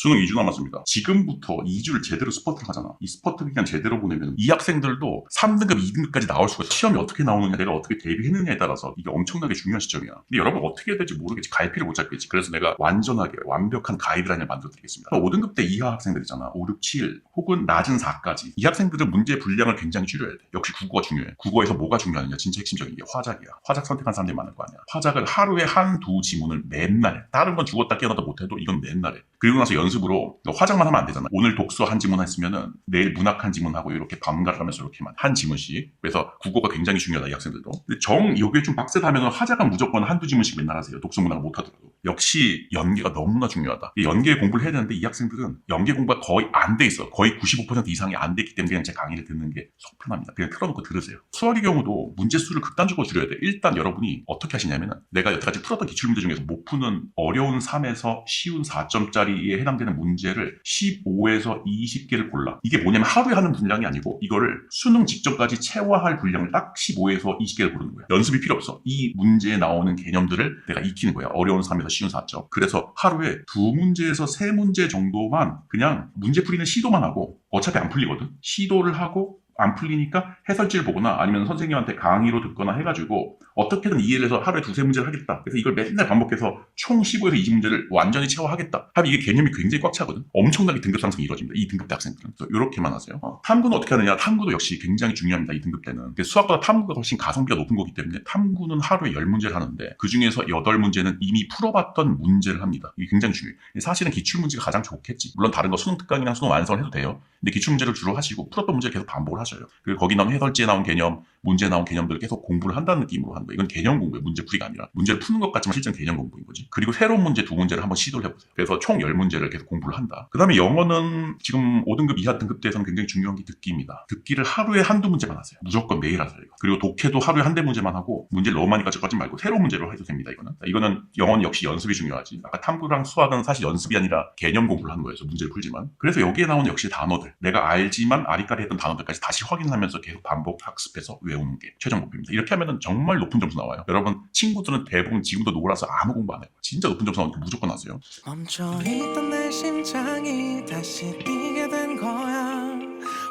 수능 2주 남았습니다. 지금부터 2주를 제대로 스퍼트를 하잖아. 이 스퍼트 기간 제대로 보내면 이 학생들도 3등급, 2등급까지 나올 수가 있어. 시험이 어떻게 나오느냐, 내가 어떻게 대비했느냐에 따라서 이게 엄청나게 중요한 시점이야. 근데 여러분 어떻게 해야 될지 모르겠지. 갈피를 못 잡겠지. 그래서 내가 완전하게 완벽한 가이드라인을 만들어 드리겠습니다. 5등급 때 이하 학생들 있잖아. 5, 6, 7 혹은 낮은 4까지. 이 학생들은 문제 분량을 굉장히 줄여야 돼. 역시 국어가 중요해. 국어에서 뭐가 중요하느냐. 진짜 핵심적인 게 화작이야. 화작 선택한 사람들이 많을 거 아니야. 화작을 하루에 한 두 지문을 맨날 해. 다른 건 죽었다 깨어나도 못해도 이건 맨날 해. 그리고 나서 연습으로 너 화작만 하면 안 되잖아. 오늘 독서 한 지문 했으면은 내일 문학 한 지문 하고 이렇게 반갈을 하면서 이렇게만 한 지문씩. 그래서 국어가 굉장히 중요하다 이 학생들도. 정 여기에 좀 빡세다면 화작은 무조건 한두 지문씩 맨날 하세요. 독서 문학을 못 하더라도. 역시 연계가 너무나 중요하다. 이 연계 공부를 해야 되는데 이 학생들은 연계 공부가 거의 안 돼 있어. 거의 95% 이상이 안 돼 있기 때문에 그냥 제 강의를 듣는 게 속 편합니다. 그냥 틀어놓고 들으세요. 수학의 경우도 문제 수를 극단적으로 줄여야 돼. 일단 여러분이 어떻게 하시냐면은 내가 여태까지 풀었던 기출문제 중에서 못 푸는 어려운 3에서 쉬운 4점짜리 에 해당되는 문제를 15에서 20개를 골라. 이게 뭐냐면 하루에 하는 분량이 아니고 이거를 수능 직전까지 채워할 분량을 딱 15에서 20개를 고르는 거야. 연습이 필요 없어. 이 문제에 나오는 개념들을 내가 익히는 거야. 어려운 3에서 쉬운 4점. 그래서 하루에 두 문제에서 세 문제 정도만 그냥 문제 풀이는 시도만 하고 어차피 안 풀리거든. 시도를 하고 안 풀리니까 해설지를 보거나 아니면 선생님한테 강의로 듣거나 해가지고 어떻게든 이해를 해서 하루에 두세 문제를 하겠다. 그래서 이걸 맨날 반복해서 총 15에서 20문제를 완전히 채워하겠다. 하면 이게 개념이 굉장히 꽉 차거든. 엄청나게 등급 상승이 이루어집니다. 이 등급 대 학생들은. 그래서 이렇게만 하세요. 어, 탐구는 어떻게 하느냐? 탐구도 역시 굉장히 중요합니다. 이 등급 때는. 수학보다 탐구가 훨씬 가성비가 높은 거기 때문에 탐구는 하루에 10문제를 하는데 그 중에서 8문제는 이미 풀어봤던 문제를 합니다. 이게 굉장히 중요해요. 사실은 기출문제가 가장 좋겠지. 물론 다른 거 수능 특강이나 수능 완성을 해도 돼요. 근데 기출문제를 주로 하시고 풀었던 문제를 계속 반복을 하 셔요. 그리고 거기 나온 해설지에 나온 개념, 문제에 나온 개념들을 계속 공부를 한다는 느낌으로 하는 거예요. 이건 개념 공부예요. 문제 풀이가 아니라. 문제를 푸는 것 같지만 실제는 개념 공부인 거지. 그리고 새로운 문제 두 문제를 한번 시도를 해보세요. 그래서 총 10문제를 계속 공부를 한다. 그 다음에 영어는 지금 5등급 이하 등급 대에서는 굉장히 중요한 게 듣기입니다. 듣기를 하루에 한두 문제만 하세요. 무조건 매일 하세요. 이거. 그리고 독해도 하루에 한 대 문제만 하고 문제를 너무 많이 가져가지 말고 새로운 문제로 해도 됩니다. 이거는. 이거는 영어는 역시 연습이 중요하지. 아까 탐구랑 수학은 사실 연습이 아니라 개념 공부를 하는 거예요. 문제를 풀지만. 그래서 여기에 나오는 역시 단어들. 내가 알지만 아리까리 했던 단어들까지 다시 확인하면서 계속 반복 학습해서 외우는 게 최종 목표입니다. 이렇게 하면 정말 높은 점수 나와요. 여러분 친구들은 대부분 지금도 놀아서 아무 공부 안 해요. 진짜 높은 점수 나오니까 무조건 하세요. 멈춰있던 내 심장이 다시 뛰게 된 거야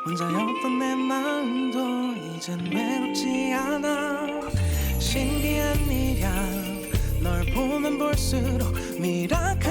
혼자였던 내 마음도 이젠 외롭지 않아 신기한 미련 널 보면 볼수록 미라클